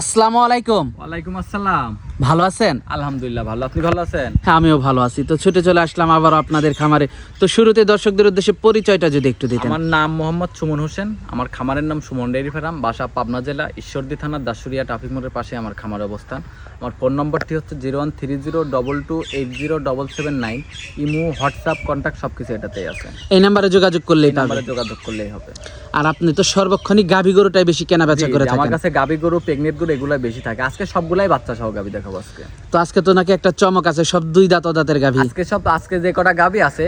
আসসালামু আলাইকুম। ওয়ালাইকুম আসসালাম। ভালো আছেন? আলহামদুলিল্লাহ ভালো। আপনি ভালো আছেন? হ্যাঁ আমিও ভালো আছি। তো ছুটে চলে আসলাম আবার আপনাদের খামারে। তো শুরুতে দর্শকদের উদ্দেশ্যে পরিচয়টা যদি একটু দিতেন। আমার নাম মোহাম্মদ সুমন হোসেন। আমার খামারের নাম সুমন ডেয়ারি ফার্ম বাসা পাবনা জেলা ঈশ্বরদী থানার দাসুরিয়া ট্রাফিক মোড়ের পাশে আমার খামার অবস্থান। আমার ফোন নম্বরটি হচ্ছে zero one three zero double two eight zero double seven nine. Imo WhatsApp contact সব কিছু এটাতেই আছে। এই নাম্বারে যোগাযোগ করলেই নাম্বারে যোগাযোগ করলেই হবে। আর আপনি তো সর্বক্ষণিক গাভী গরুটাই বেশি কেনা বেচা করে আমার কাছে গাবি গরু প্রেগনেন্ট গরু এগুলাই বেশি থাকে। আজকে সবগুলাই বাচ্চা সহ গাবি দেখাবো আজকে। তো আজকে তো নাকি একটা চমক আছে সব দুই দাঁত দাঁতের গাভী। আজকে সব আজকে যে কটা গাবি আছে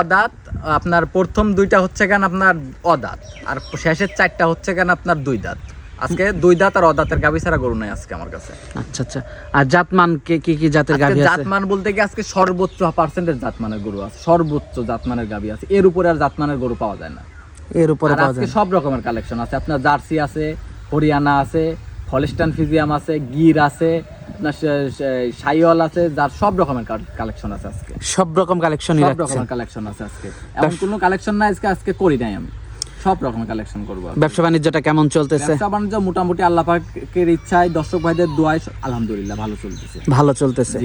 অদাঁত আপনার প্রথম দুইটা হচ্ছে কেন আপনার অদাঁত আর শেষের চারটা হচ্ছে কেন আপনার দুই দাঁত। আজকে দুই দাঁত আর অদাঁতের গাবি ছাড়া গরু নাই আজকে আমার কাছে। আচ্ছা আচ্ছা। আর জাতমান কে কি কি জাতের গাভী আছে? জাতমান বলতে গিয়ে আজকে সর্বোচ্চ পার্সেন্টের জাতমানের গরু আছে সর্বোচ্চ জাতমানের গাবি আছে। এর উপরে আর জাতমানের গরু পাওয়া যায় না। এর উপরে পাওয়া যায় সব রকমের কালেকশন আছে। আপনার জার্সি আছে হরিয়ানা আছে হলিস্টান ফিজিয়াম আছে গির আছে আপনার সাইওয়াল আছে যার সব রকমের কালেকশন আছে আজকে। সব রকম কালেকশনই সব রকমের কালেকশন আছে আজকে। এমন কোনো কালেকশন না আজকে আজকে করি নাই আমি। সব রকমের কালেকশন করব ব্যবসা বাণিজ্যটা কেমন চলতেছে? ব্যবসা বাণিজ্য মোটামুটি আল্লাহ পাকের ইচ্ছায় দর্শক ভাইদের দোয়ায় আলহামদুলিল্লাহ ভালো চলতেছে। ভালো চলতেছে।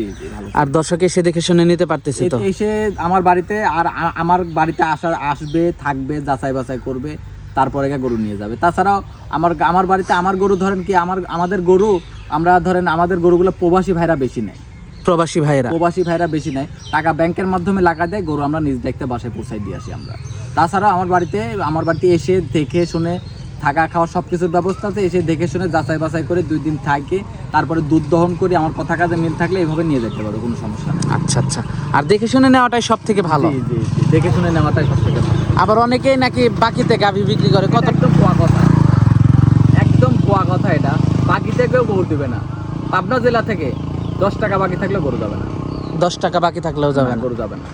আর দর্শক এসে দেখে শুনে নিতে পারতেছে তো? এসে আমার বাড়িতে আর আমার বাড়িতে আসা আসবে থাকবে যাচাই বাছাই করবে তারপরে গরু নিয়ে যাবে। তাছাড়াও আমার আমার বাড়িতে আমার গরু ধরেন কি আমার আমাদের গরু আমরা ধরেন আমাদের গরুগুলো প্রবাসী ভাইরা বেশি নেয়। প্রবাসী ভাইরা প্রবাসী ভাইরা বেশি নেয়। টাকা ব্যাংকের মাধ্যমে লাগা দেয় গরু আমরা নিজ দেখতে বাসায় পৌঁছাই দিয়ে আসি আমরা। তাছাড়া আমার বাড়িতে আমার বাড়িতে এসে দেখে শুনে থাকা খাওয়া সব কিছুর ব্যবস্থা আছে। এসে দেখে শুনে যাচাই বাছাই করে দুই দিন থাকে। তারপরে দুধ দহন করে আমার কথা কাজে মিল থাকলে এইভাবে নিয়ে যেতে পারো কোনো সমস্যা নেই। আচ্ছা আচ্ছা। আর দেখে শুনে নেওয়াটাই সব থেকে ভালো। জি, জি, জি। দেখে শুনে নেওয়াটাই সব থেকে ভালো। আবার অনেকেই নাকি বাকিতে গাভী বিক্রি করে। কত একদম পোয়া কথা। একদম পোয়া কথা এটা। বাকি থেকেও গরু দিবে না। পাবনা জেলা থেকে দশ টাকা বাকি থাকলেও গরু যাবে না। দশ টাকা বাকি থাকলেও যাবে না। গরু যাবে না।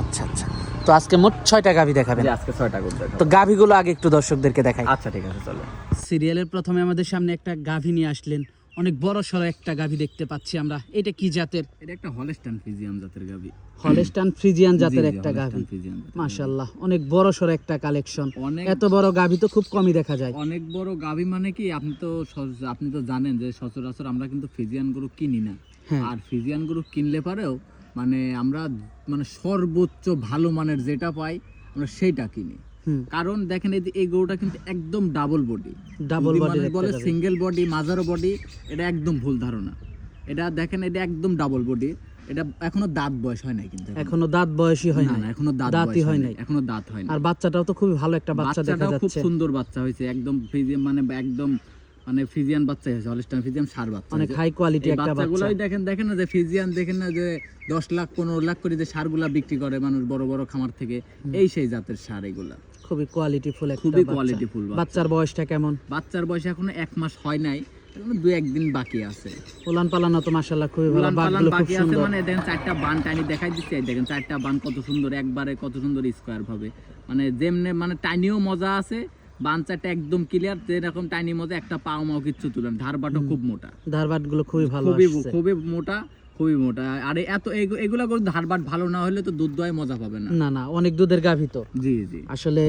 আচ্ছা আচ্ছা। তো আজকে মোট ছয়টা গাভী দেখাবেন। আজকে ছয়টা গরু দেখাবো। তো গাভীগুলো আগে একটু দর্শকদেরকে দেখাই। আচ্ছা ঠিক আছে চলো। সিরিয়ালের প্রথমে আমাদের সামনে একটা গাভী নিয়ে আসলেন। অনেক বড় সড়ো একটা গাভী দেখতে পাচ্ছি আমরা। এটা কি জাতের? এটা একটা হলস্টান ফিজিয়াম জাতের গাবি হলস্টান ফ্রিজিয়ান জাতের একটা গাভী। ফ্রিজিয়ান অনেক বড় সড়ো একটা কালেকশন। অনেক এত বড় গাভী তো খুব কমই দেখা যায়। অনেক বড় গাবি মানে কি আপনি তো আপনি তো জানেন যে সচরাচর আমরা কিন্তু ফিজিয়ান গরু কিনি না। হ্যাঁ। আর ফিজিয়ান গরু কিনলে পারেও মানে আমরা মানে সর্বোচ্চ ভালো মানের যেটা পাই আমরা সেইটা কিনি। কারণ দেখেন এই গরুটা কিন্তু একদম ডাবল বডি ডাবল বডি বলে সিঙ্গেল বডি মাজারো বডি এটা একদম ভুল ধারণা। এটা দেখেন এটা একদম ডাবল বডি এটা এখনও দাঁত বয়স হয় নাই কিন্তু এখনও। দাঁত বয়সই হয় না এখনও দাঁত দাঁতই হয় নাই। এখনও দাঁত হয় না আর বাচ্চাটাও তো খুবই ভালো একটা বাচ্চা দেখা বাচ্চাটাও খুব সুন্দর বাচ্চা হয়েছে একদম মানে একদম মানে ফিজিয়ান বাচ্চা হয়েছে হলিস্টান ফিজিয়াম সার বাচ্চা অনেক হাই কোয়ালিটি একটা বাচ্চা। দেখেন দেখেন না যে ফিজিয়ান দেখেন না যে দশ লাখ পনেরো লাখ করে যে সারগুলা বিক্রি করে মানুষ বড় বড় খামার থেকে এই সেই জাতের সার এগুলা। খুবই কোয়ালিটিফুল একটা খুবই বাচ্চা। কোয়ালিটিফুল বাচ্চার বয়সটা কেমন? বাচ্চার বয়স এখনও এক মাস হয় নাই দু একদিন বাকি আছে। পালানো তো মাশাআল্লাহ খুবই ভালো খুব সুন্দর। মানে দেখেন চারটা বান টাইনি দেখাই দিচ্ছে দেখেন চারটা বান কত সুন্দর একবারে কত সুন্দর স্কোয়ার ভাবে। মানে যেমনে মানে টাইনিও মজা আছে বান চারটা একদম ক্লিয়ার যেরকম একটা পাও মাও কিচ্ছু তুলেন ধারবাটও খুব মোটা। খুবই ভালো খুবই খুবই মোটা খুবই মোটা। আর এত এগুলা ধারবাট ভালো না হলে তো দুধ দোয়ায় মজা পাবে না। না না অনেক দুধের গাভী তো। জি জি। আসলে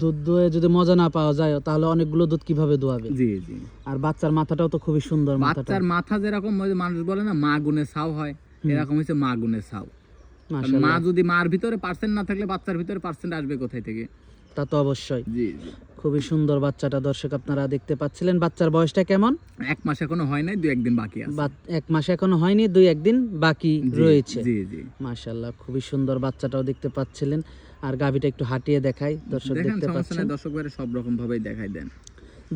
দুধ দোয়ে যদি মজা না পাওয়া যায় তাহলে অনেকগুলো দুধ কীভাবে দোয়াবে? জি জি। আর বাচ্চার মাথাটাও তো খুবই সুন্দর বাচ্চার মাথা যেরকম মানুষ বলে না মা গুনে ছাও হয় এরকম হচ্ছে মা গুনে ছাও। মাশাআল্লাহ। মা যদি মার ভিতরে পার্সেন্ট না থাকলে বাচ্চার ভিতরে পার্সেন্ট আসবে কোথায় থেকে? তা তো অবশ্যই। জি জি। খুবই সুন্দর বাচ্চাটা দর্শক আপনারা দেখতে পাচ্ছিলেন। বাচ্চার বয়সটা কেমন? এক মাস এখনও হয় নাই দুই একদিন বাকি আছে। এক মাস এখনও হয়নি দুই একদিন বাকি রয়েছে। জি জি। মাশাআল্লাহ খুবই সুন্দর বাচ্চাটাও দেখতে পাচ্ছিলেন। আর গাভিটা একটু হাঁটিয়ে দেখাই। দর্শক দেখতে পাচ্ছেন। দর্শক সব রকম ভাবেই দেখাই দেন।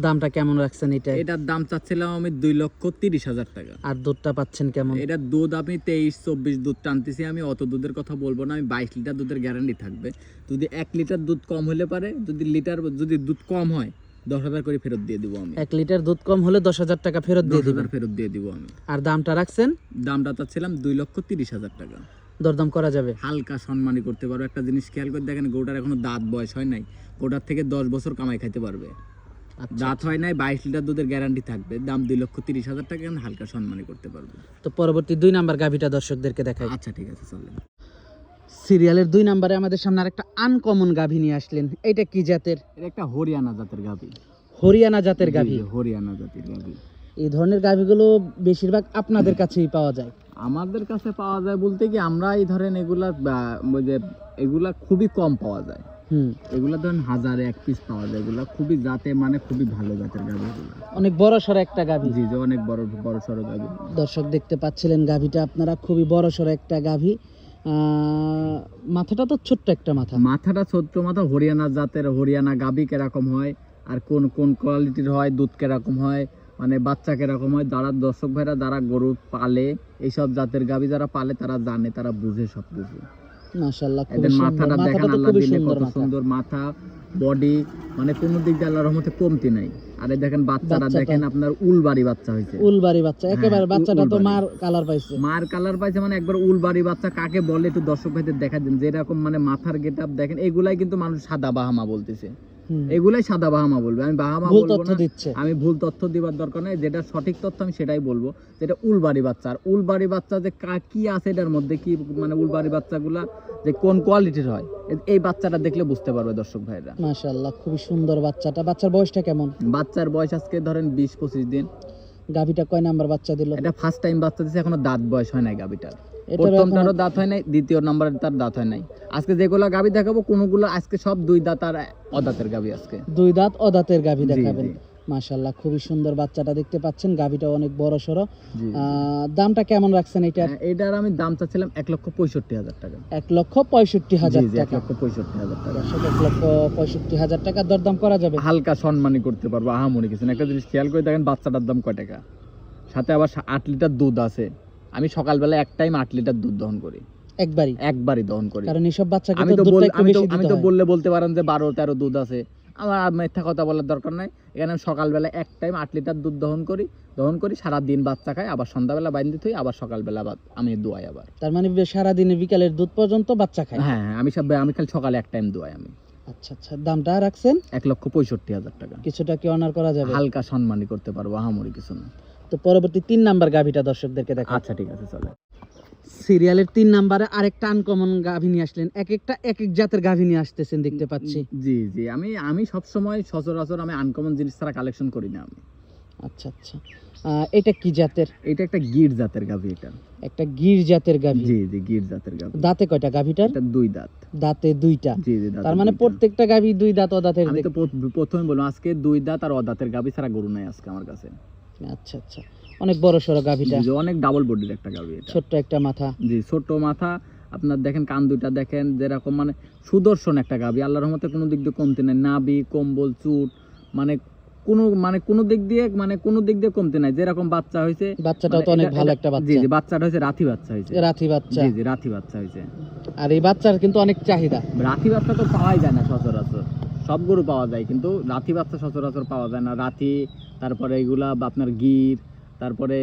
দামটা কেমন রাখছেন এটা? এটার দাম চাচ্ছিলাম আমি দুই লক্ষ তিরিশ হাজার টাকা। আর দুধটা পাচ্ছেন কেমন? এটা দুধ আমি তেইশ চব্বিশ দুধ টানতেছি আমি অত দুধের কথা বলব না আমি বাইশ লিটার দুধের গ্যারান্টি থাকবে। যদি এক লিটার দুধ কম হলে পারে যদি লিটার যদি দুধ কম হয় দশ হাজার করে ফেরত দিয়ে দিব আমি। এক লিটার দুধ কম হলে দশ হাজার টাকা ফেরত দিয়ে হাজার ফেরত দিয়ে দিব আমি। আর দামটা রাখছেন? দামটা চাচ্ছিলাম দুই লক্ষ তিরিশ হাজার টাকা। দরদাম করা যাবে? হালকা সম্মানই করতে পারব একটা জিনিস খেয়াল করে দেখেন গরুটার এখনও দাঁত বয়স হয় নাই গরুটার থেকে দশ বছর কামাই খাইতে পারবে। দাঁত হয় নাই বাইশ লিটার দুধের গ্যারান্টি থাকবে। দাম দুই লক্ষ তিরিশ হাজার টাকা এখন হালকা সম্মানই করতে পারবে। তো পরবর্তী দুই নাম্বার গাভিটা দর্শকদেরকে দেখাই। আচ্ছা ঠিক আছে চলেন। সিরিয়ালের দুই নাম্বারে আমাদের সামনে আরেকটা আনকমন গাভী নিয়ে আসলেন। এটা কি জাতের? এটা একটা হরিয়ানা জাতের গাভি। হরিয়ানা জাতের গাভী। হরিয়ানা জাতের গাভি। এই ধরনের গাভীগুলো বেশিরভাগ আপনাদের কাছেই পাওয়া যায়। আমাদের কাছে পাওয়া যায় বলতে কি আমরা এই ধরেন এগুলা ওই যে এগুলা খুবই কম পাওয়া যায়। এগুলা ধরেন হাজারে এক পিস পাওয়া যায়। এগুলা খুবই জাতে মানে খুবই ভালো জাতের গাভি অনেক বড় সড়ো একটা গাভী। জি যে অনেক বড় বড় সড়ো গাভি। দর্শক দেখতে পাচ্ছিলেন গাভীটা আপনারা খুবই বড় সড়ো একটা গাভী। মাথাটা তো ছোট্ট একটা মাথা। মাথাটা ছোট্ট মাথা হরিয়ানা জাতের হরিয়ানা গাবি কীরকম হয় আর কোন কোন কোয়ালিটির হয় দুধ কীরকম হয় মানে বাচ্চা কীরকম হয় যারা দর্শক ভাইরা যারা গরু পালে এইসব জাতের গাবি যারা পালে তারা জানে তারা বুঝে সব কিছু। মাশাআল্লাহ এদের মাথাটা দেখেন আল্লাহ দিলে কত সুন্দর মাথা বডি মানে কোন দিক দিয়ে আল্লাহর রহমতে কমতি নাই। আরে দেখেন বাচ্চারা দেখেন আপনার উলবাড়ি বাচ্চা হয়েছে। উলবাড়ি বাচ্চা একেবারে হ্যাঁ, বাচ্চাটা তো মার কালার পাইছে। মার কালার পাইছে মানে একবার উলবাড়ি বাচ্চা কাকে বলে একটু দর্শক ভাইদের দেখা দেন। যেরকম মানে মাথার গেট দেখেন এগুলাই কিন্তু মানুষ সাদা বাহামা বলতেছে। এগুলাই সাদা বাহামা বলবে। আমি বাহামা বলব না। আমি ভুল তথ্য দিবার দরকার নাই। যেটা সঠিক তথ্য আমি সেটাই বলব। যেটা উলবাড়ি বাচ্চা। আর উলবাড়ি বাচ্চা যে কি আছে এটার মধ্যে কি মানে উলবাড়ি বাচ্চাগুলা যে কোন কোয়ালিটির হয়? এই বাচ্চাটা দেখলে বুঝতে পারবে দর্শক ভাইরা মাশাআল্লাহ খুবই সুন্দর বাচ্চাটা। বাচ্চার বয়সটা কেমন? বাচ্চার বয়স আজকে ধরেন বিশ পঁচিশ দিন। গাভীটা কয় নাম্বার বাচ্চা দিল? এটা ফার্স্ট টাইম বাচ্চা দিচ্ছে এখনও দাঁত বয়স হয় নাই গাবিটার এটারও প্রথমটারও দাঁত হয় নাই দ্বিতীয় নাম্বারের তার দাঁত হয় নাই। আজকে যেগুলো গাবি দেখাবো কোনগুলো আজকে সব দুই দাঁত আর অদাঁতের গাবি আজকে। দুই দাঁত অদাঁতের দেখাবেন। জি। মাশাআল্লাহ খুবই সুন্দর বাচ্চাটা দেখতে পাচ্ছেন গাভীটা অনেক বড় সড়ো। দামটা কেমন রাখছেন এটার হ্যাঁ, এটার আমি দাম চাচ্ছিলাম এক লক্ষ পঁয়ষট্টি হাজার টাকা। এক লক্ষ পঁয়ষট্টি হাজার এক লক্ষ পঁয়ষট্টি হাজার টাকা। এক লক্ষ পঁয়ষট্টি হাজার টাকা দরদাম করা যাবে। হালকা সম্মানই করতে পারব আহামরি কিছু একটা জিনিস খেয়াল করে দেখেন বাচ্চাটার দাম কয় টাকা? সাথে আবার আট লিটার দুধ আছে। আমি সকালবেলা এক টাইম আট লিটার দুধ দহন করি। একবারই? একবারই দহন করি। কারণ এসব বাচ্চাকে আমি তো আমি তো আমি তো বললে বলতে পারেন যে বারো তেরো দুধ আছে। আমার মিথ্যা কথা বলার দরকার নাই। এখানে আমি সকালবেলা এক টাইম আট লিটার দুধ দহন করি। দহন করি সারা দিন বাচ্চা খাই আবার সন্ধ্যাবেলা বাইন দিতে হই আবার সকালবেলা আমি দোয়াই আবার। তার মানে সারাদিনে বিকালের দুধ পর্যন্ত বাচ্চা খায়? হ্যাঁ হ্যাঁ আমি সব আমি খালি সকালে এক টাইম দোয়াই আমি। আচ্ছা আচ্ছা দামটা রাখছেন? এক লক্ষ পঁয়ষট্টি হাজার টাকা। কিছুটা কি অনার করা যাবে? হালকা সম্মানই করতে পারব আহামরি কিছু না। তো পরবর্তী তিন নাম্বার গাভীটা দর্শকদেরকে দেখা আচ্ছা ঠিক আছে চলে সিরিয়ালের তিন নাম্বারে আরেকটা আনকমন গাভী নিয়ে আসলেন। এক একটা এক এক জাতের গাভী নিয়ে আসতেছেন দেখতে পাচ্ছি। জি জি আমি আমি সব সময় সচরাচর আমি আনকমন জিনিস ছাড়া কালেকশন করি না আমি। আচ্ছা আচ্ছা। এটা কি জাতের? এটা একটা গির জাতের গাভি এটা। একটা গির জাতের গাভী। জি জি গির জাতের গাভি। দাঁতে কয়টা গাভীটার? এটা দুই দাঁত। দাঁতে দুইটা। জি জি তার মানে প্রত্যেকটা গাভী দুই দাঁত ও দাঁতের আমি তো প্রথমে বললাম আজকে দুই দাঁত আর অদাঁতের গাভি ছাড়া গরু নাই আজকে আমার কাছে। আচ্ছা আচ্ছা। অনেক বড় সড়ো গাভীটা। জি, জি, অনেক ডাবল বডির একটা গাভি এটা। ছোট্ট একটা মাথা। জি ছোট মাথা আপনার দেখেন কান দুইটা দেখেন যেরকম মানে সুদর্শন একটা গাভি। আল্লাহর রহমতে কোনো দিক দিয়ে কমতি নাই। নাবি কম্বল চুট মানে কোনো মানে কোনো দিক দিয়ে মানে কোনো দিক দিয়ে কমতি নাই। যেরকম বাচ্চা হয়েছে বাচ্চাটাও তো মানে অনেক ভালো একটা জি বাচ্চা। জি বাচ্চাটা হয়েছে রাথি বাচ্চা হয়েছে রাথি বাচ্চা। জি জি রাথি বাচ্চা হয়েছে আর এই বাচ্চার কিন্তু অনেক চাহিদা। রাথি বাচ্চা তো পাওয়াই যায় না সচরাচর। সব গরু পাওয়া যায় কিন্তু রাথি বাচ্চা সচরাচর পাওয়া যায় না। রাথি তারপরে এগুলা আপনার গির তারপরে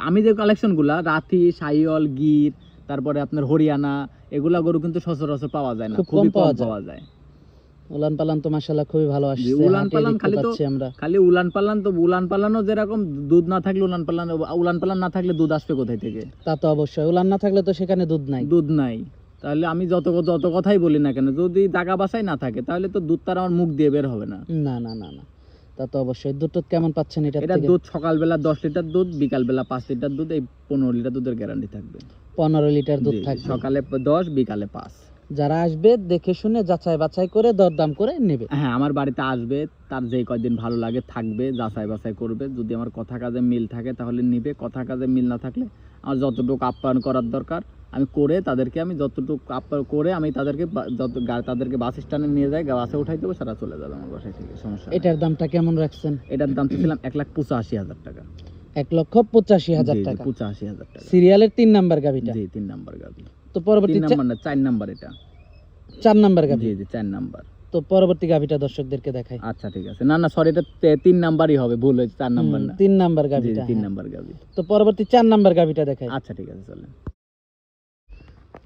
আমি যে কালেকশনগুলা রাথি সাইয়ল গির তারপরে আপনার হরিয়ানা এগুলা গরু কিন্তু সচরাচর পাওয়া যায় না খুব কম পাওয়া যায়। উলান পালান তো মাশাআল্লাহ খুবই ভালো আসছে উলান পালান খালি তো- আমরা। খালি উলান পালান তো উলান পালানও যেরকম দুধ না থাকলে উলান পালান উলান পালান না থাকলে দুধ আসবে কোথায় থেকে? তা তো অবশ্যই উলান না থাকলে তো সেখানে দুধ নাই। দুধ নাই। তাহলে আমি যত যত কথাই বলি না কেন যদি জায়গা বাসায় না থাকে তাহলে তো দুধ তার আমার মুখ দিয়ে বের হবে না। না না না না। তা তো অবশ্যই। দুধ কেমন পাচ্ছেন এটা এটা দুধ সকালবেলা দশ লিটার দুধ বিকালবেলা পাঁচ লিটার দুধ এই পনেরো লিটার দুধের গ্যারান্টি থাকবে। পনেরো লিটার দুধ থাকবে। সকালে দশ বিকালে পাঁচ। যারা আসবে দেখে শুনে যাচাই বাছাই করে দরদাম করে নেবে। হ্যাঁ আমার বাড়িতে আসবে তার যে কয়দিন ভালো লাগে থাকবে যাচাই বাছাই করবে। যদি আমার কথা কাজে মিল থাকে তাহলে নিবে। কথা কাজে মিল না থাকলে আমার যতটুকু আপ্যায়ন করার দরকার আমি করে তাদেরকে আমি যতটুকু করে আমি তাদেরকে যত তাদেরকে বাস স্ট্যান্ডে নিয়ে যাই বাসে উঠাই দেবো সেটা চলে যাবে আমার বাসায় থেকে সমস্যা এটার দামটা কেমন রাখছেন? এটার দাম ছিলাম এক লাখ পঁচাশি হাজার টাকা। এক লক্ষ পঁচাশি হাজার টাকা। পঁচাশি হাজার টাকা। সিরিয়ালের তিন নাম্বার গাভিটা জি তিন নাম্বার তো পরবর্তী নাম্বার না চার নাম্বার এটা। চার নাম্বার গাভি জি জি চার নাম্বার। তো পরবর্তী গাভিটা দর্শকদেরকে দেখাই। আচ্ছা ঠিক আছে। না না সরি এটা তিন নাম্বারই হবে ভুল হয়েছে চার নাম্বার না। তিন নাম্বার গাভিটা তিন হ্যাঁ। নাম্বার গাবি। তো পরবর্তী চার নাম্বার গাভিটা দেখাই। আচ্ছা ঠিক আছে চলেন।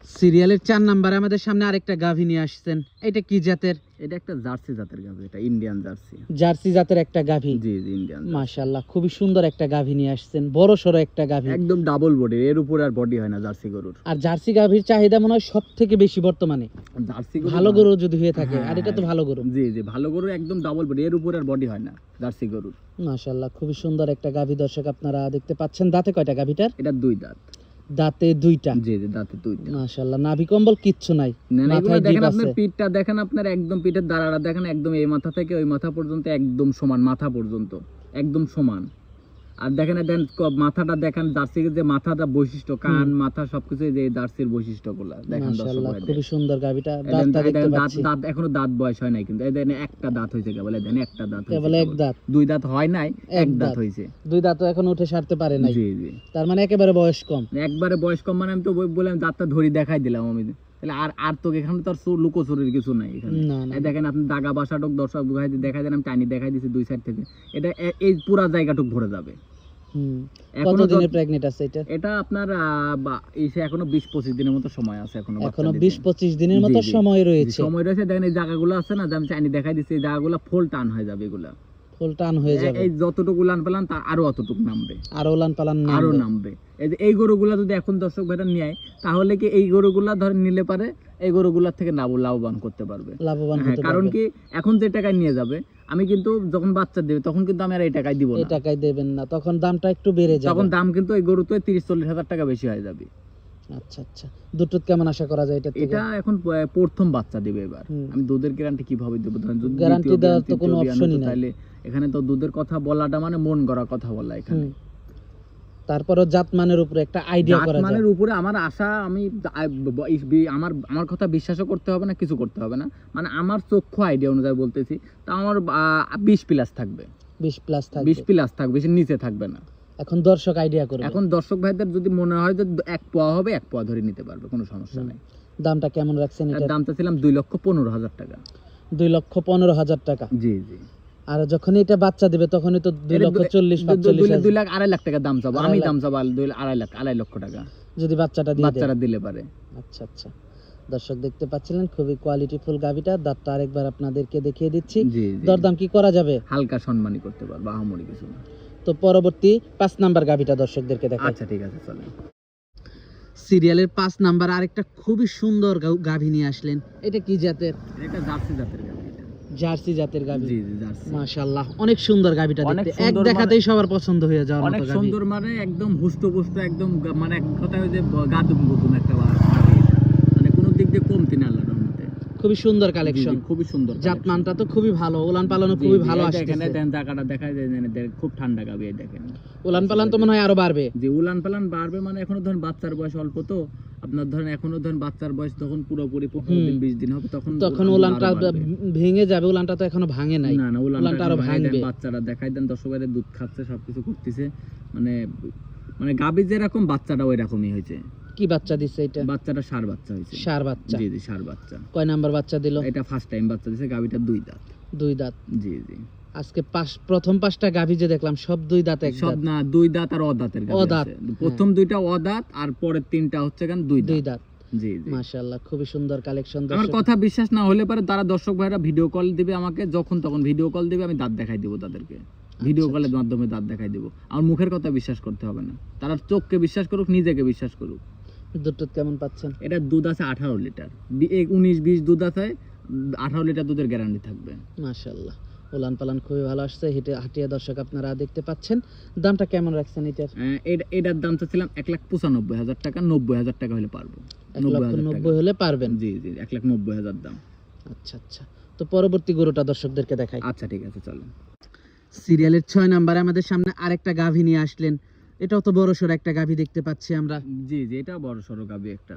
সিরিয়ালের চার নাম্বারে আমাদের সামনে আরেকটা গাভি নিয়ে আসছেন। এটা কি জাতের? এটা একটা জার্সি জাতের গাবি এটা ইন্ডিয়ান জার্সি। জার্সি জাতের একটা গাভি? জি জি ইন্ডিয়ান মাশাআল্লাহ খুবই সুন্দর একটা গাভি নিয়ে আসছেন। বড় সড়ো একটা গাভি। একদম ডাবল বডি এর উপরে আর বডি হয় না জার্সি গরুর। আর জার্সি গাভির চাহিদা মনে হয় সব থেকে বেশি বর্তমানে। জার্সি গরু ভালো গরু যদি হয়ে থাকে হ্যাঁ, আর এটা তো ভালো গরু। জি জি ভালো গরু একদম ডাবল বডি এর উপরে আর বডি হয় না জার্সি গরুর। মাশাআল্লাহ খুবই সুন্দর একটা গাভি দর্শক আপনারা দেখতে পাচ্ছেন। দাঁতে কয়টা গাভিটার? এটা দুই দাঁত। দাঁতে দুইটা। জি জি দাঁতে দুইটা। মাশাআল্লাহ নাভি কম্বল কিচ্ছু নাই। মাথায় দেখেন আপনি আপনার পিঠটা দেখেন আপনার একদম পিঠের দাঁড়াটা দেখেন একদম এই মাথা থেকে ওই মাথা পর্যন্ত একদম সমান মাথা পর্যন্ত একদম সমান। আর দেখেন দেন মাথাটা দেখেন জার্সির যে মাথাটা বৈশিষ্ট্য কান মাথা সবকিছু যে জার্সির বৈশিষ্ট্যগুলা দেখেন দর্শক খুবই সুন্দর দেন দাঁত দাঁত এখনও দাঁত বয়স হয় নাই কিন্তু এই দেন একটা দাঁত হয়েছে কেবল দেন একটা দাঁত কেবল এক দাঁত। দুই দাঁত হয় নাই এক দাঁত। হয়েছে। দুই দাঁত তো এখন উঠে সারতে পারে নাই। জি জি। তার মানে একেবারে বয়স কম। একবারে বয়স কম মানে আমি তো বললাম দাঁতটা ধরি দেখাই দিলাম আমি। তাহলে আর আর তো এখানে তো আর লুকোচুরির কিছু নাই এখানে। দেখেন আপনি দাগা বাসাটুক দর্শক দেন আমি টানি দেখাই দিছি দুই সাইড থেকে। এটা এই পুরা জায়গাটুক ভরে যাবে। এখনও কতদিনের যত- আছে এটা? এটা আপনার আহ, বা- এখনও বিশ পঁচিশ দিনের মতো সময় আছে এখনও দিনের মতো সময় রয়েছে। সময় রয়েছে দেখেন এই জায়গাগুলো আছে না যে আমি চাইনি দেখাই দিচ্ছি এই জায়গাগুলো ফুল টান হয়ে যাবে এগুলা। ফুল টান হয়ে যাবে। এই যতটুকু উলান পেলান তার আরও অতটুকু নামবে। আর পালান না আরও নামবে। এই যে এই গরুগুলা যদি এখন দর্শক ভাইরা নেয় তাহলে কি এই গরুগুলা ধরে নিলে পারে এই গরুগুলার থেকে লাভ লাভবান করতে পারবে। লাভবান হ্যাঁ কারণ কি এখন যে টাকায় নিয়ে যাবে আমি কিন্তু যখন বাচ্চা দেবে তখন কিন্তু আমি আর এই টাকায় দিব এই টাকায় দেবেন না তখন দামটা একটু বেড়ে যাবে। তখন দাম কিন্তু এই গরু তো তিরিশ চল্লিশ হাজার টাকা বেশি হয়ে যাবে। আচ্ছা আচ্ছা। দুটো কেমন আশা করা যায় এটা এটা এখন প্রথম বাচ্চা দিবে এবার। আমি দুধের গ্যারান্টি কীভাবে দেবো? ধরেন দ্বিতীয় দেওয়ার তো কোনো হতো, নাই। তাহলে এখানে তো দুধের কথা বলাটা মানে মন গড়া কথা বলা এখানে। তারপরও উপরে একটা আইডিয়া করা জাতমানের উপরে আমার আশা আমি আমার আমার কথা বিশ্বাসও করতে হবে না কিছু করতে হবে না। মানে আমার চক্ষু আইডিয়া অনুযায়ী বলতেছি তা আমার বিশ প্লাস থাকবে। বিশ প্লাস থাকবে। বিশ প্লাস থাকবে নিচে থাকবে না। এখন দর্শক আইডিয়া করবে। এখন দর্শক ভাইদের যদি মনে হয় যে এক পোয়া হবে এক পোয়া ধরে নিতে পারবে কোনো সমস্যা। নেই। দামটা কেমন রাখছেন দামটা ছিলাম দুই লক্ষ পনেরো হাজার টাকা। দুই লক্ষ পনেরো হাজার টাকা। জি জি। আর যখন এটা বাচ্চা দিবে তখনই তো দুই লক্ষ চল্লিশ দুই লাখ- আড়াই লাখ টাকা দাম চাবো। আমি দাম চাবো দুই আড়াই লাখ আড়াই লক্ষ টাকা। যদি বাচ্চাটা দিয়ে বাচ্চারা দিলে পারে। আচ্ছা আচ্ছা। দর্শক দেখতে পাচ্ছিলেন খুবই কোয়ালিটিফুল গাভিটা। দাঁতটা আরেকবার আপনাদেরকে দেখিয়ে দিচ্ছি। দরদাম কি করা যাবে? হালকা সম্মানই করতে পারব আহামরি কিছু না। তো পরবর্তী পাঁচ নাম্বার গাভিটা দর্শকদেরকে দেখাই। আচ্ছা ঠিক আছে চলে সিরিয়ালের পাঁচ নাম্বার আরেকটা খুবই সুন্দর গাভী নিয়ে আসলেন। এটা কি জাতের? এটা জার্সি জাতের গাভী। জার্সি জাতের গাভী জি জি জার্সি। মাশাআল্লাহ অনেক সুন্দর গাভীটা অনেক দেখতে। এক দেখাতেই সবার পছন্দ হয়ে যাওয়ার মতো গাবি। অনেক সুন্দর মানে একদম হুষ্টপুষ্ট একদম মানে এক কথা যে গাদুম গুদুম একটা মানে কোনো দিক দিয়ে কমতি না। খুবই সুন্দর কালেকশন খুবই সুন্দর জাত মানটা তো খুবই ভালো উলান পালানো খুবই ভালো আসছে এই দেখেন, জায়গাটা দেখা যায় যে খুব ঠান্ডা গাবি দেখেন। উলান পালান তো মনে হয় আরও বাড়বে। যে উলান পালান বাড়বে মানে এখনও ধরেন বাচ্চার বয়স অল্প তো আপনার ধরেন এখনও ধরেন বাচ্চার বয়স তখন পুরোপুরি পনেরো দিন। বিশ দিন হবে তখন তখন উলানটা ভেঙে যাবে উলানটা তো এখনও ভাঙে নাই। না না উলানটা আরও ভাঙবে। বাচ্চারা দেখাই দেন দর্শকের দুধ খাচ্ছে সবকিছু করতেছে। মানে মানে গাবি যেরকম বাচ্চাটা ওই রকমই হয়েছে। কি বাচ্চা দিছে এটা? বাচ্চাটা সার বাচ্চা হয়েছে। সার বাচ্চা। জি জি সার বাচ্চা। কয় নাম্বার বাচ্চা দিল? এটা ফার্স্ট টাইম বাচ্চা দিছে গাবিটা দুই দাঁত। দুই দাঁত। জি জি। আজকে পাঁচ প্রথম পাঁচটা গাভী যে দেখলাম সব দুই দাঁত এক সব না দুই দাঁত আর অদাঁতের অদাঁত, আছে। প্রথম দুইটা অদাঁত আর পরের তিনটা হচ্ছে কেন দুই দুই দাঁত। জি জি। মাশাআল্লাহ খুবই সুন্দর কালেকশন আমার কথা বিশ্বাস না হলে পরে তারা দর্শক ভাইরা ভিডিও কল দিবে আমাকে যখন তখন ভিডিও কল দিবে আমি দাঁত দেখাই দিব তাদেরকে। ভিডিও আচ্ছা, কলের মাধ্যমে দাঁত দেখাই দিব। আমার মুখের কথা বিশ্বাস করতে হবে না। তারা চোখকে বিশ্বাস করুক নিজেকে বিশ্বাস করুক। দুটো কেমন পাচ্ছেন? এটা দুধ আছে আঠারো লিটার। উনিশ বিশ দুধ আছে আঠারো লিটার দুধের গ্যারান্টি থাকবে। মাশাআল্লাহ। উলান পালান খুবই ভালো আসছে হেঁটে হাটিয়া দর্শক আপনারা দেখতে পাচ্ছেন। দামটা কেমন রাখছেন এটার? এটার দাম চাচ্ছিলাম এক লাখ পঁচানব্বই হাজার টাকা নব্বই হাজার টাকা হলে পারব। এক নব্বই লক্ষ নব্বই হলে পারবেন? জি জি এক লাখ নব্বই হাজার দাম। আচ্ছা আচ্ছা। তো পরবর্তী গরুটা দর্শকদেরকে দেখাই। আচ্ছা ঠিক আছে চলো সিরিয়ালের ছয় নাম্বারে আমাদের সামনে আরেকটা গাভী নিয়ে আসলেন এটাও তো বড় সড় একটা গাভী দেখতে পাচ্ছি আমরা। জি জি এটা বড় সড়ো গাবি একটা।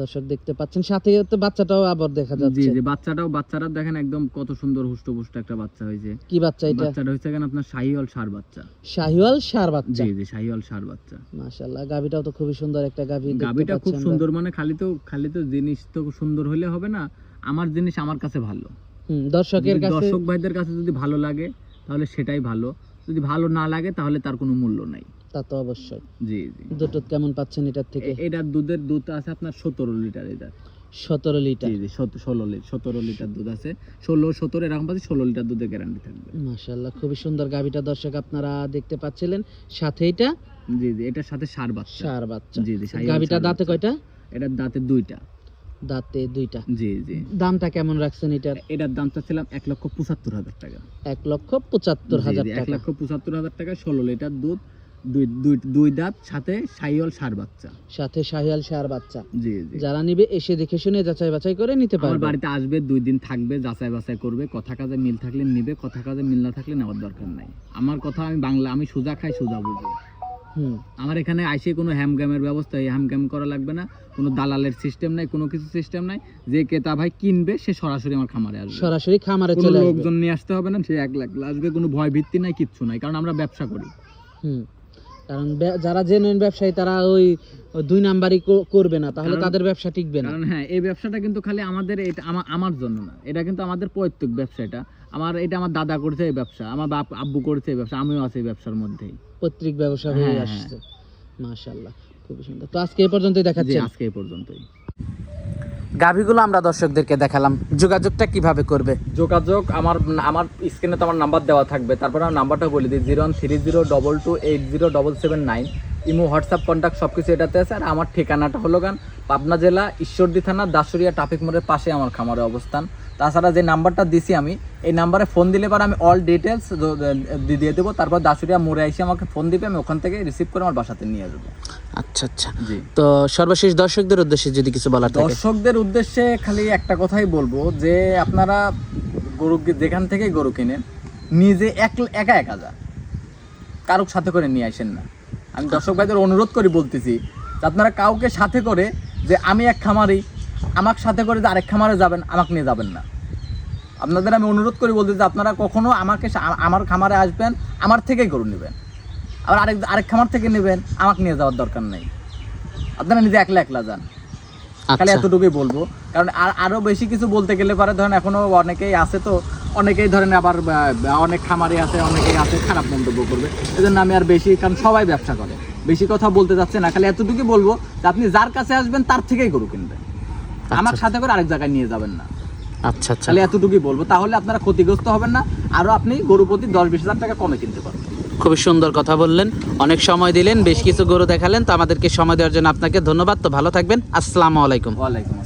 দর্শক দেখতে পাচ্ছেন সাথে তো বাচ্চাটাও আবার দেখা যাচ্ছে। জি জি বাচ্চাটাও বাচ্চারা দেখেন একদম কত সুন্দর হুষ্টপুষ্ট একটা বাচ্চা হয়েছে। কি বাচ্চা এটা? বাচ্চাটা হচ্ছে কেন আপনার শাহিওয়াল সার বাচ্চা। শাহিওয়াল সার বাচ্চা? জি জি শাহিওয়াল সার বাচ্চা। মাশাআল্লাহ গাভীটাও তো খুবই সুন্দর একটা গাভী দেখতে গাবিটা খুব সুন্দর মানে খালি তো খালি তো জিনিস তো সুন্দর হলে হবে না আমার জিনিস আমার কাছে ভালো। হুম, দর্শকের কাছে দর্শক ভাইদের কাছে যদি ভালো লাগে তাহলে সেটাই ভালো। যদি ভালো না লাগে তাহলে তার কোনো মূল্য নাই। তা তো অবশ্যই। জি জি। দুটো কেমন পাচ্ছেন এটার থেকে? দুধের দুধ আছে আপনার সতেরো লিটার এটার। সতেরো লিটার? জি জি ষোলো লিটার সতেরো লিটার দুধ আছে। ষোলো সতেরো এরকম পাচ্ছি ষোলো লিটার দুধের গ্যারান্টি থাকবে। মাশাআল্লাহ খুবই সুন্দর গাভীটা দর্শক আপনারা দেখতে পাচ্ছিলেন। সাথে এটা জি জি এটার সাথে সার বাচ্চা। সার বাচ্চা। জি জি গাভীটা দাঁতে কয়টা? এটার দাঁতে দুইটা। দাঁতে দুইটা। জি জি। দামটা কেমন রাখছেন এটার? এটার দাম চাচ্ছিলাম এক লক্ষ পঁচাত্তর হাজার টাকা। এক লক্ষ পঁচাত্তর হাজার এক লক্ষ পঁচাত্তর হাজার টাকা ষোলো লিটার দুধ দুই দুই দুই দাঁত সাথে সাইওয়াল সার বাচ্চা। সাথে শাহিয়াল সার বাচ্চা। জি জি। যারা নিবে এসে দেখে শুনে যাচাই বাছাই করে নিতে আমার বাড়িতে আসবে দুই দিন থাকবে যাচাই বাছাই করবে কথা কাজে মিল থাকলে নিবে কথা কাজে মিল না থাকলে নেওয়ার দরকার নাই। আমার কথা আমি বাংলা আমি সোজা খাই সোজা বুঝি। আমার এখানে আইসে কোনো হ্যামগ্যামের ব্যবস্থা এই হ্যামগ্যাম করা লাগবে না। কোনো দালালের সিস্টেম নাই কোনো কিছু সিস্টেম নাই। যে ক্রেতা ভাই কিনবে সে সরাসরি আমার খামারে আসবে। সরাসরি খামারে চলে লোকজন নিয়ে আসতে হবে না সে এক লাখ। আসবে কোনো ভয় ভিত্তি নাই কিচ্ছু নাই কারণ আমরা ব্যবসা করি। হুম। কারণ যারা জেনুইন ব্যবসায়ী তারা ওই দুই নাম্বারই করবে না তাহলে তাদের ব্যবসা টিকবে না। কারণ হ্যাঁ এই ব্যবসাটা কিন্তু খালি আমাদের এটা আমার জন্য না। এটা কিন্তু আমাদের পৈতৃক ব্যবসা এটা আমার এটা আমার দাদা করছে এই ব্যবসা আমার বাপ আব্বু করছে এই ব্যবসা আমিও আছি এই ব্যবসার মধ্যেই। পৈতৃক ব্যবসা হয়ে হ্যাঁ, আসছে। মাশাআল্লাহ খুবই সুন্দর। তো আজকে এই পর্যন্তই জি দেখাচ্ছেন আজকে এই পর্যন্তই। গাভীগুলো আমরা দর্শকদেরকে দেখালাম। যোগাযোগটা কীভাবে করবে? যোগাযোগ আমার আমার স্ক্রিনে তো আমার নাম্বার দেওয়া থাকবে। তারপর আমার নাম্বারটা বলে দিই zero one three zero double two eight zero double seven nine imo WhatsApp contact সব কিছু এটাতে আছে। আর আমার ঠিকানাটা হলো গান, পাবনা জেলা ঈশ্বরদী থানা দাসুরিয়া ট্রাফিক মোড়ের পাশে আমার খামারের অবস্থান। তাছাড়া যে নাম্বারটা দিছি আমি এই নাম্বারে ফোন দিলে পরে আমি অল ডিটেলস দিয়ে দেবো। তারপর দাসুরিয়া মোড়ে এসে আমাকে ফোন দিবে আমি ওখান থেকে রিসিভ করে আমার বাসাতে নিয়ে যাব। আচ্ছা আচ্ছা। তো সর্বশেষ দর্শকদের উদ্দেশ্যে যদি কিছু বলার দর্শকদের উদ্দেশ্যে খালি একটা কথাই বলব যে আপনারা গরু যেখান থেকে গরু কিনেন নিজে এক একা একা যান। কারোর সাথে করে নিয়ে আসেন না। আমি দর্শক ভাইদের অনুরোধ করি বলতেছি যে আপনারা কাউকে সাথে করে যে আমি এক খামারি আমাকে সাথে করে যে আরেক খামারে যাবেন আমাকে নিয়ে যাবেন না। আপনাদের আমি অনুরোধ করি বলতে যে আপনারা কখনো আমাকে আমার খামারে আসবেন আমার থেকেই গরু নেবেন। আবার আরেক আরেক খামার থেকে নেবেন আমাকে নিয়ে যাওয়ার দরকার নেই। আপনারা নিজে একলা একলা যান। খালি আচ্ছা। এতটুকুই বলব। কারণ আর আরও বেশি কিছু বলতে গেলে পরে ধরেন এখনও অনেকেই আছে তো অনেকেই ধরেন আবার অনেক খামারি আছে অনেকেই আছে খারাপ মন্তব্য করবে। এই জন্য আমি আর বেশি কারণ সবাই ব্যবসা করে। বেশি কথা বলতে যাচ্ছে না খালি এতটুকুই বলব যে আপনি যার কাছে আসবেন তার থেকেই গরু কিনবেন। আমার সাথে করে আরেক জায়গায় নিয়ে যাবেন না। আচ্ছা আচ্ছা। তাহলে এতটুকুই বলব। তাহলে আপনারা ক্ষতিগ্রস্ত হবেন না আরও আপনি গরু প্রতি দশ বিশ হাজার টাকা কমে কিনতে পারবেন। খুবই সুন্দর কথা বললেন। অনেক সময় দিলেন বেশ কিছু গরু দেখালেন তো আমাদেরকে সময় দেওয়ার জন্য আপনাকে ধন্যবাদ। তো ভালো থাকবেন। আসসালামু আলাইকুম। ওয়ালাইকুম